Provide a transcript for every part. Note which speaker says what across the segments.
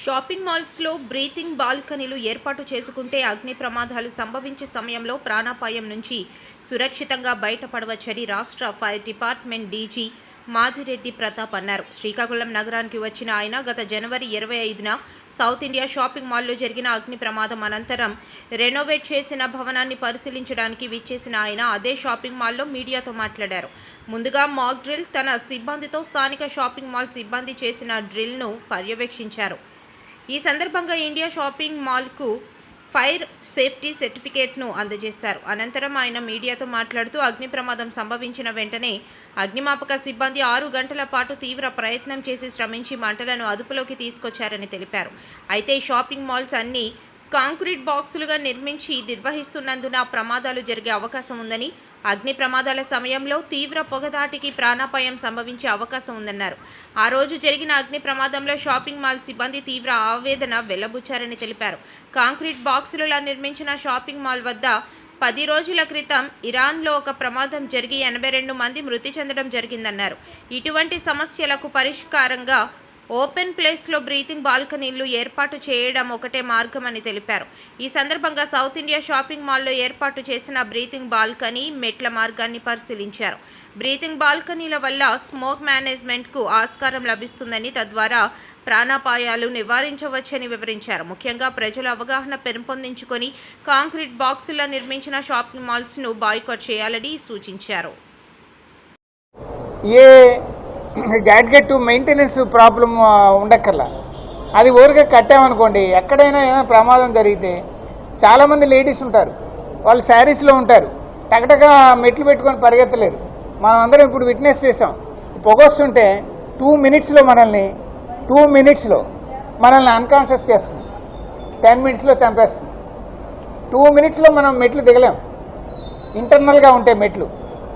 Speaker 1: Shopping మాల్స్లో breathing బాల్కనీలు ఏర్పాటు చేసుకుంటే అగ్ని ప్రమాదాలు సంభవించే సమయంలో ప్రాణాపాయం నుంచి సురక్షితంగా బయటపడవచ్చని రాష్ట్ర fire department DG Madhireddy Pratap అన్నారు. శ్రీకాకుళం నగరానికి వచ్చిన ఆయన గత జనవరి ఇరవై ఐదున సౌత్ ఇండియా షాపింగ్ మాల్లో జరిగిన అగ్ని ప్రమాదం అనంతరం రెనోవేట్ చేసిన భవనాన్ని పరిశీలించడానికి విచ్చేసిన ఆయన అదే షాపింగ్ మాల్లో మీడియాతో మాట్లాడారు. ముందుగా మాక్ డ్రిల్ తన సిబ్బందితో స్థానిక షాపింగ్ మాల్ సిబ్బంది చేసిన డ్రిల్ను పర్యవేక్షించారు. ఈ సందర్భంగా ఇండియా షాపింగ్ మాల్కు ఫైర్ సేఫ్టీ సర్టిఫికేట్ను అందజేశారు. అనంతరం ఆయన మీడియాతో మాట్లాడుతూ అగ్ని ప్రమాదం సంభవించిన వెంటనే అగ్నిమాపక సిబ్బంది ఆరు గంటల పాటు తీవ్ర ప్రయత్నం చేసి శ్రమించి మంటలను అదుపులోకి తీసుకొచ్చారని తెలిపారు. అయితే షాపింగ్ మాల్స్ అన్నీ కాంక్రీట్ బాక్సులుగా నిర్మించి నిర్వహిస్తున్నందున ప్రమాదాలు జరిగే అవకాశం ఉందని అగ్ని ప్రమాదాల సమయంలో తీవ్ర పొగదాటికి ప్రాణాపాయం సంభవించే అవకాశం ఉందన్నారు. ఆ రోజు జరిగిన అగ్ని ప్రమాదంలో షాపింగ్ మాల్ సిబ్బంది తీవ్ర ఆవేదన వెల్లబుచ్చారని తెలిపారు. కాంక్రీట్ బాక్సులలో నిర్మించిన షాపింగ్ మాల్ వద్ద పది రోజుల క్రితం ఇరాన్లో ఒక ప్రమాదం జరిగి ఎనభై రెండు మంది మృతి చెందడం జరిగిందన్నారు. ఇటువంటి సమస్యలకు పరిష్కారంగా ఓపెన్ ప్లేస్లో బ్రీతింగ్ బాల్కనీలు ఏర్పాటు చేయడం ఒకటే మార్గమని తెలిపారు. ఈ సందర్భంగా సౌత్ ఇండియా షాపింగ్ మాల్లో ఏర్పాటు చేసిన బ్రీతింగ్ బాల్కనీ మెట్ల మార్గాన్ని పరిశీలించారు. బ్రీతింగ్ బాల్కనీల వల్ల స్మోక్ మేనేజ్మెంట్కు ఆస్కారం లభిస్తుందని తద్వారా ప్రాణాపాయాలు నివారించవచ్చని వివరించారు. ముఖ్యంగా ప్రజల అవగాహన పెంపొందించుకొని కాంక్రీట్ బాక్సుల్లో నిర్మించిన షాపింగ్ మాల్స్ను బాయ్కాట్ చేయాలని సూచించారు.
Speaker 2: ఏ గ్యాడ్గెట్ మెయింటెనెన్స్ ప్రాబ్లం ఉండక్కర్లా. అది ఊరికే కట్టామనుకోండి ఎక్కడైనా ఏమైనా ప్రమాదం జరిగితే చాలామంది లేడీస్ ఉంటారు. వాళ్ళు శారీస్లో ఉంటారు. టకటక మెట్లు పెట్టుకొని పరిగెత్తలేరు. మనం అందరం ఇప్పుడు విట్నెస్ చేసాం పొగ వస్తుంటే టూ మినిట్స్లో మనల్ని టూ మినిట్స్లో మనల్ని అన్కాన్షియస్ చేస్తుంది. టెన్ మినిట్స్లో చంపేస్తుంది. టూ మినిట్స్లో మనం మెట్లు దిగలేం. ఇంటర్నల్గా ఉంటాయి మెట్లు.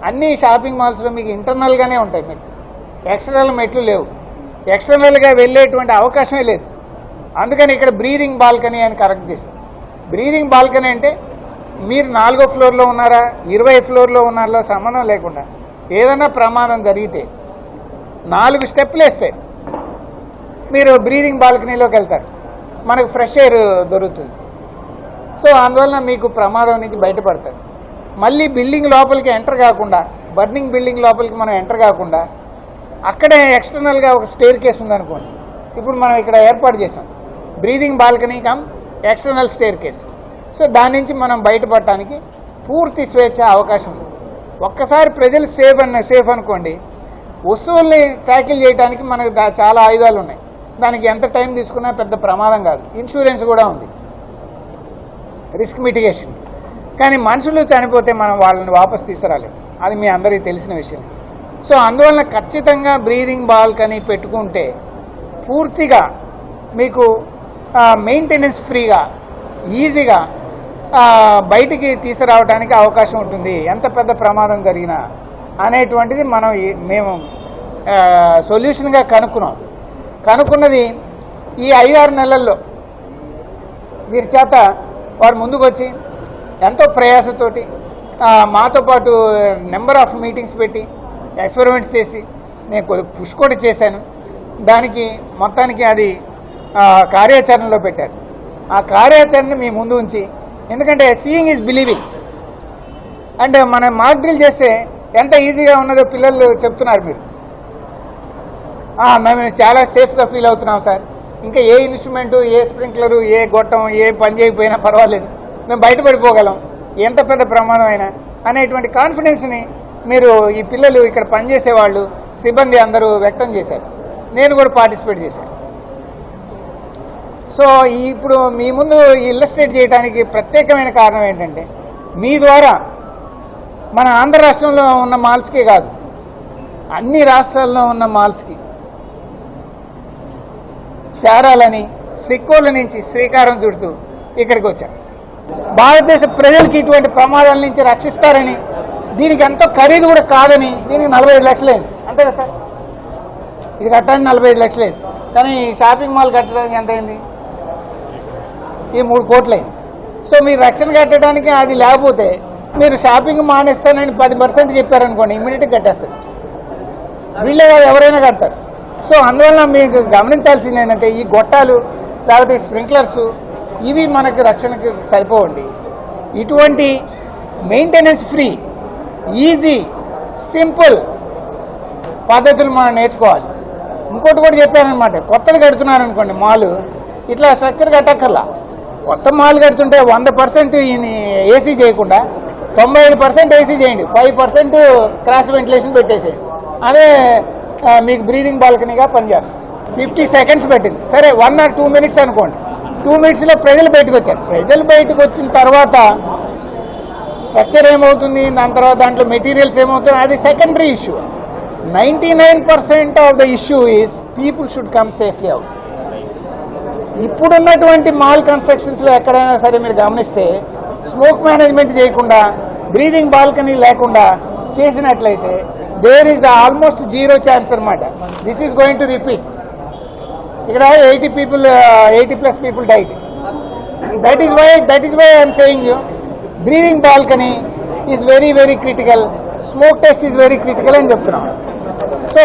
Speaker 2: అన్ని షాపింగ్ మాల్స్లో మీకు ఇంటర్నల్గానే ఉంటాయి మెట్లు. ఎక్స్టర్నల్ మెట్లు లేవు. ఎక్స్టర్నల్గా వెళ్ళేటువంటి అవకాశమే లేదు. అందుకని ఇక్కడ బ్రీదింగ్ బాల్కనీ అని కరెక్ట్ చేశారు. బ్రీదింగ్ బాల్కనీ అంటే మీరు నాలుగో ఫ్లోర్లో ఉన్నారా ఇరవై ఫ్లోర్లో ఉన్నారా సంబంధం లేకుండా ఏదైనా ప్రమాదం జరిగితే నాలుగు స్టెప్లు వేస్తే మీరు బ్రీదింగ్ బాల్కనీలోకి వెళ్తారు. మనకు ఫ్రెష్ ఎయిర్ దొరుకుతుంది. సో అందువలన మీకు ప్రమాదం నుంచి బయటపడతారు. మళ్ళీ బిల్డింగ్ లోపలికి ఎంటర్ కాకుండా బర్నింగ్ బిల్డింగ్ లోపలికి మనం ఎంటర్ కాకుండా అక్కడే ఎక్స్టర్నల్గా ఒక స్టేర్ కేస్ ఉందనుకోండి. ఇప్పుడు మనం ఇక్కడ ఏర్పాటు చేసాం breathing balcony cum external staircase so దాని నుంచి మనం బయటపడటానికి పూర్తి స్వేచ్ఛ అవకాశం ఉంది. ఒక్కసారి ప్రజలు సేఫ్ అన్న సేఫ్ అనుకోండి వస్తువుల్ని ట్యాకిల్ చేయడానికి మనకు చాలా ఆయుధాలు ఉన్నాయి. దానికి ఎంత టైం తీసుకున్నా పెద్ద ప్రమాదం కాదు. ఇన్సూరెన్స్ కూడా ఉంది. రిస్క్ మిటిగేషన్ కానీ మనుషులు చనిపోతే మనం వాళ్ళని వాపస్ తీసుకురాలేం. అది మీ అందరికీ తెలిసిన విషయం సో అందువలన ఖచ్చితంగా బ్రీదింగ్ బాల్కనీ పెట్టుకుంటే పూర్తిగా మీకు మెయింటెనెన్స్ ఫ్రీగా ఈజీగా బయటికి తీసుకురావడానికి అవకాశం ఉంటుంది. ఎంత పెద్ద ప్రమాదం జరిగినా అనేటువంటిది మనం మేము సొల్యూషన్గా కనుక్కున్నాం. కనుక్కున్నది ఈ ఐదారు నెలల్లో వీరి చేత వారు ముందుకొచ్చి ఎంతో ప్రయాసతోటి మాతో పాటు నెంబర్ ఆఫ్ మీటింగ్స్ పెట్టి ఎక్స్పెరిమెంట్స్ చేసి నేను కొద్ది పుష్ కూడా చేశాను. దానికి మొత్తానికి అది కార్యాచరణలో పెట్టారు. ఆ కార్యాచరణ మీ ముందు ఉంచి ఎందుకంటే సీయింగ్ ఈజ్ బిలీవింగ్ అంటే మనం మాక్ డ్రిల్ చేస్తే ఎంత ఈజీగా ఉన్నదో పిల్లలు చెప్తున్నారు మీరు. మేము చాలా సేఫ్గా ఫీల్ అవుతున్నాం సార్. ఇంకా ఏ ఇన్స్ట్రుమెంటు ఏ స్ప్రింక్లరు ఏ గొట్టం ఏ పని చేయకపోయినా పర్వాలేదు. మేము బయటపడిపోగలం. ఎంత పెద్ద ప్రమాదం అయినా అనేటువంటి కాన్ఫిడెన్స్ని మీరు ఈ పిల్లలు ఇక్కడ పనిచేసే వాళ్ళు సిబ్బంది అందరూ వ్యక్తం చేశారు. నేను కూడా పార్టిసిపేట్ చేశాను. సో ఇప్పుడు మీ ముందు ఇల్లస్ట్రేట్ చేయడానికి ప్రత్యేకమైన కారణం ఏంటంటే మీ ద్వారా మన ఆంధ్ర రాష్ట్రంలో ఉన్న మాల్స్కే కాదు అన్ని రాష్ట్రాల్లో ఉన్న మాల్స్కి చేరాలని సిక్కోళ్ళ నుంచి శ్రీకారం చుడుతూ ఇక్కడికి వచ్చారు. భారతదేశ ప్రజలకి ఇటువంటి ప్రమాదాల నుంచి రక్షిస్తారని దీనికి ఎంతో ఖరీదు కూడా కాదని దీనికి నలభై ఐదు లక్షలేదు అంతే కదా సార్? ఇది కట్టడానికి నలభై ఐదు లక్షలేదు కానీ ఈ షాపింగ్ మాల్ కట్టడానికి ఎంత అయింది? ఇది మూడు కోట్లయింది సో మీరు రక్షణ కట్టడానికి అది లేకపోతే మీరు షాపింగ్ మానేస్తానని పది పర్సెంట్ చెప్పారనుకోండి ఇమీడియట్గా కట్టేస్తారు. వీళ్ళే కాదు ఎవరైనా కడతారు. సో అందువల్ల మీకు గమనించాల్సింది ఏంటంటే ఈ గొట్టాలు లేకపోతే స్ప్రింక్లర్స్ ఇవి మనకు రక్షణకు సరిపోవండి. ఇటువంటి మెయింటెనెన్స్ ఫ్రీ. ఈజీ సింపుల్ పద్ధతులు మనం నేర్చుకోవాలి. ఇంకోటి కూడా చెప్పానమాట కొత్తది కడుతున్నారు అనుకోండి మాలు ఇట్లా స్ట్రక్చర్ కట్టక్కర్లా. కొత్త మాల్ కడుతుంటే వంద పర్సెంట్ ఏసీ చేయకుండా తొంభై ఐదు పర్సెంట్ ఏసీ చేయండి. ఫైవ్ పర్సెంట్ క్రాస్ వెంటిలేషన్ పెట్టేసేయండి. అదే మీకు బ్రీదింగ్ బాల్కనీగా పనిచేస్తుంది. ఫిఫ్టీ సెకండ్స్ పెట్టింది. సరే వన్ ఆర్ టూ మినిట్స్ అనుకోండి. టూ మినిట్స్లో ప్రజలు బయటకు వచ్చారు ప్రజలు బయటకు వచ్చిన తర్వాత స్ట్రక్చర్ ఏమవుతుంది దాని తర్వాత దాంట్లో మెటీరియల్స్ ఏమవుతుంది అది secondary issue ninety nine percent of the issue is people should come safely out ఇప్పుడున్నటువంటి మాల్ కన్స్ట్రక్షన్స్లో ఎక్కడైనా సరే మీరు గమనిస్తే స్మోక్ మేనేజ్మెంట్ చేయకుండా బ్రీదింగ్ బాల్కనీ లేకుండా చేసినట్లయితే there is almost zero chance అనమాట this is going to repeat ఇక్కడ eighty people eighty plus people died that is why that is why I'm saying you breathing balcony is very very critical smoke test is very critical అని చెప్తున్నాం. So